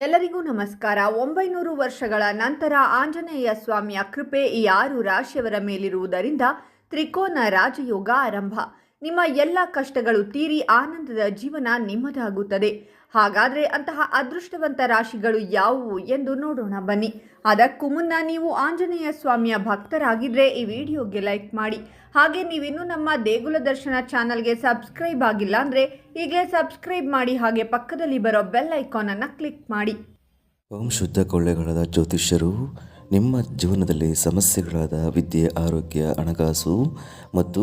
ಎಲ್ಲರಿಗೂ ನಮಸ್ಕಾರ. ಒಂಬೈನೂರು ವರ್ಷಗಳ ನಂತರ ಆಂಜನೇಯ ಸ್ವಾಮಿಯ ಕೃಪೆ ಈ ಆರು ರಾಶಿಯವರ ಮೇಲಿರುವುದರಿಂದ ತ್ರಿಕೋನ ರಾಜಯೋಗ ಆರಂಭ. ನಿಮ್ಮ ಎಲ್ಲ ಕಷ್ಟಗಳು ತೀರಿ ಆನಂದದ ಜೀವನ ನಿಮ್ಮದಾಗುತ್ತದೆ. ಹಾಗಾದರೆ ಅಂತಹ ಅದೃಷ್ಟವಂತ ರಾಶಿಗಳು ಯಾವುವು ಎಂದು ನೋಡೋಣ ಬನ್ನಿ. ಅದಕ್ಕೂ ಮುನ್ನ ನೀವು ಆಂಜನೇಯ ಸ್ವಾಮಿಯ ಭಕ್ತರಾಗಿದ್ದರೆ ಈ ವಿಡಿಯೋಗೆ ಲೈಕ್ ಮಾಡಿ. ಹಾಗೆ ನೀವಿನ್ನೂ ನಮ್ಮ ದೇಗುಲ ದರ್ಶನ ಚಾನಲ್ಗೆ ಸಬ್ಸ್ಕ್ರೈಬ್ ಆಗಿಲ್ಲ ಅಂದರೆ ಈಗಲೇ ಸಬ್ಸ್ಕ್ರೈಬ್ ಮಾಡಿ ಹಾಗೆ ಪಕ್ಕದಲ್ಲಿ ಬರೋ ಬೆಲ್ ಐಕಾನನ್ನು ಕ್ಲಿಕ್ ಮಾಡಿ. ಓಂ ಶುದ್ಧ ಕೊಳ್ಳೆಗಳಾದ ಜ್ಯೋತಿಷ್ಯರು, ನಿಮ್ಮ ಜೀವನದಲ್ಲಿ ಸಮಸ್ಯೆಗಳಾದ ವಿದ್ಯೆ, ಆರೋಗ್ಯ, ಹಣಕಾಸು ಮತ್ತು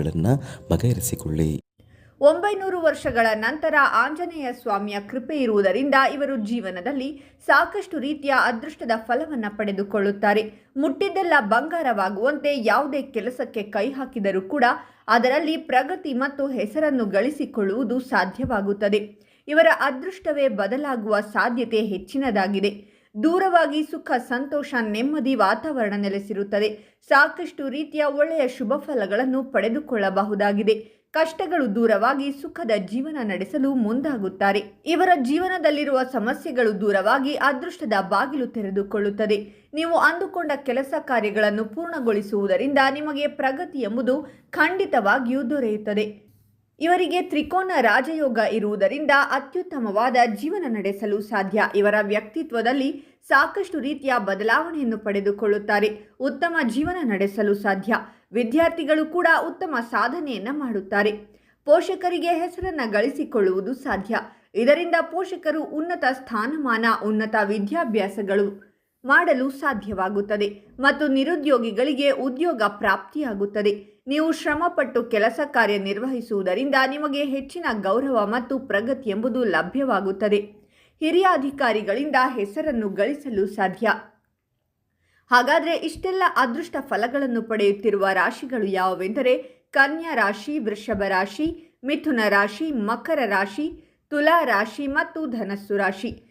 ಸಮಸ್ಯೆಗಳನ್ನು ಬಗೆಹರಿಸಿಕೊಳ್ಳಿ. ಒಂಬೈನೂರು ವರ್ಷಗಳ ನಂತರ ಆಂಜನೇಯ ಸ್ವಾಮಿಯ ಕೃಪೆ ಇರುವುದರಿಂದ ಇವರು ಜೀವನದಲ್ಲಿ ಸಾಕಷ್ಟು ರೀತಿಯ ಅದೃಷ್ಟದ ಫಲವನ್ನು ಪಡೆದುಕೊಳ್ಳುತ್ತಾರೆ. ಮುಟ್ಟಿದ್ದೆಲ್ಲ ಬಂಗಾರವಾಗುವಂತೆ ಯಾವುದೇ ಕೆಲಸಕ್ಕೆ ಕೈ ಹಾಕಿದರೂ ಕೂಡ ಅದರಲ್ಲಿ ಪ್ರಗತಿ ಮತ್ತು ಹೆಸರನ್ನು ಗಳಿಸಿಕೊಳ್ಳುವುದು ಸಾಧ್ಯವಾಗುತ್ತದೆ. ಇವರ ಅದೃಷ್ಟವೇ ಬದಲಾಗುವ ಸಾಧ್ಯತೆ ಹೆಚ್ಚಿನದಾಗಿದೆ. ದೂರವಾಗಿ ಸುಖ, ಸಂತೋಷ, ನೆಮ್ಮದಿ ವಾತಾವರಣ ನೆಲೆಸಿರುತ್ತದೆ. ಸಾಕಷ್ಟು ರೀತಿಯ ಒಳ್ಳೆಯ ಶುಭ ಫಲಗಳನ್ನು ಪಡೆದುಕೊಳ್ಳಬಹುದಾಗಿದೆ. ಕಷ್ಟಗಳು ದೂರವಾಗಿ ಸುಖದ ಜೀವನ ನಡೆಸಲು ಮುಂದಾಗುತ್ತಾರೆ. ಇವರ ಜೀವನದಲ್ಲಿರುವ ಸಮಸ್ಯೆಗಳು ದೂರವಾಗಿ ಅದೃಷ್ಟದ ಬಾಗಿಲು ತೆರೆದುಕೊಳ್ಳುತ್ತದೆ. ನೀವು ಅಂದುಕೊಂಡ ಕೆಲಸ ಕಾರ್ಯಗಳನ್ನು ಪೂರ್ಣಗೊಳಿಸುವುದರಿಂದ ನಿಮಗೆ ಪ್ರಗತಿ ಎಂಬುದು ಖಂಡಿತವಾಗಿಯೂ ದೊರೆಯುತ್ತದೆ. ಇವರಿಗೆ ತ್ರಿಕೋನ ರಾಜಯೋಗ ಇರುವುದರಿಂದ ಅತ್ಯುತ್ತಮವಾದ ಜೀವನ ನಡೆಸಲು ಸಾಧ್ಯ. ಇವರ ವ್ಯಕ್ತಿತ್ವದಲ್ಲಿ ಸಾಕಷ್ಟು ರೀತಿಯ ಬದಲಾವಣೆಯನ್ನು ಪಡೆದುಕೊಳ್ಳುತ್ತಾರೆ. ಉತ್ತಮ ಜೀವನ ನಡೆಸಲು ಸಾಧ್ಯ. ವಿದ್ಯಾರ್ಥಿಗಳು ಕೂಡ ಉತ್ತಮ ಸಾಧನೆಯನ್ನು ಮಾಡುತ್ತಾರೆ. ಪೋಷಕರಿಗೆ ಹೆಸರನ್ನು ಗಳಿಸಿಕೊಳ್ಳುವುದು ಸಾಧ್ಯ. ಇದರಿಂದ ಪೋಷಕರು ಉನ್ನತ ಸ್ಥಾನಮಾನ, ಉನ್ನತ ವಿದ್ಯಾಭ್ಯಾಸಗಳು ಮಾಡಲು ಸಾಧ್ಯವಾಗುತ್ತದೆ ಮತ್ತು ನಿರುದ್ಯೋಗಿಗಳಿಗೆ ಉದ್ಯೋಗ ಪ್ರಾಪ್ತಿಯಾಗುತ್ತದೆ. ನೀವು ಶ್ರಮಪಟ್ಟು ಕೆಲಸ ಕಾರ್ಯ ನಿರ್ವಹಿಸುವುದರಿಂದ ನಿಮಗೆ ಹೆಚ್ಚಿನ ಗೌರವ ಮತ್ತು ಪ್ರಗತಿ ಎಂಬುದು ಲಭ್ಯವಾಗುತ್ತದೆ. ಹಿರಿಯ ಅಧಿಕಾರಿಗಳಿಂದ ಹೆಸರನ್ನು ಗಳಿಸಲು ಸಾಧ್ಯ. ಹಾಗಾದರೆ ಇಷ್ಟೆಲ್ಲ ಅದೃಷ್ಟ ಫಲಗಳನ್ನು ಪಡೆಯುತ್ತಿರುವ ರಾಶಿಗಳು ಯಾವುವೆಂದರೆ ಕನ್ಯಾ ರಾಶಿ, ವೃಷಭ ರಾಶಿ, ಮಿಥುನ ರಾಶಿ, ಮಕರ ರಾಶಿ, ತುಲಾ ರಾಶಿ ಮತ್ತು ಧನಸ್ಸು ರಾಶಿ.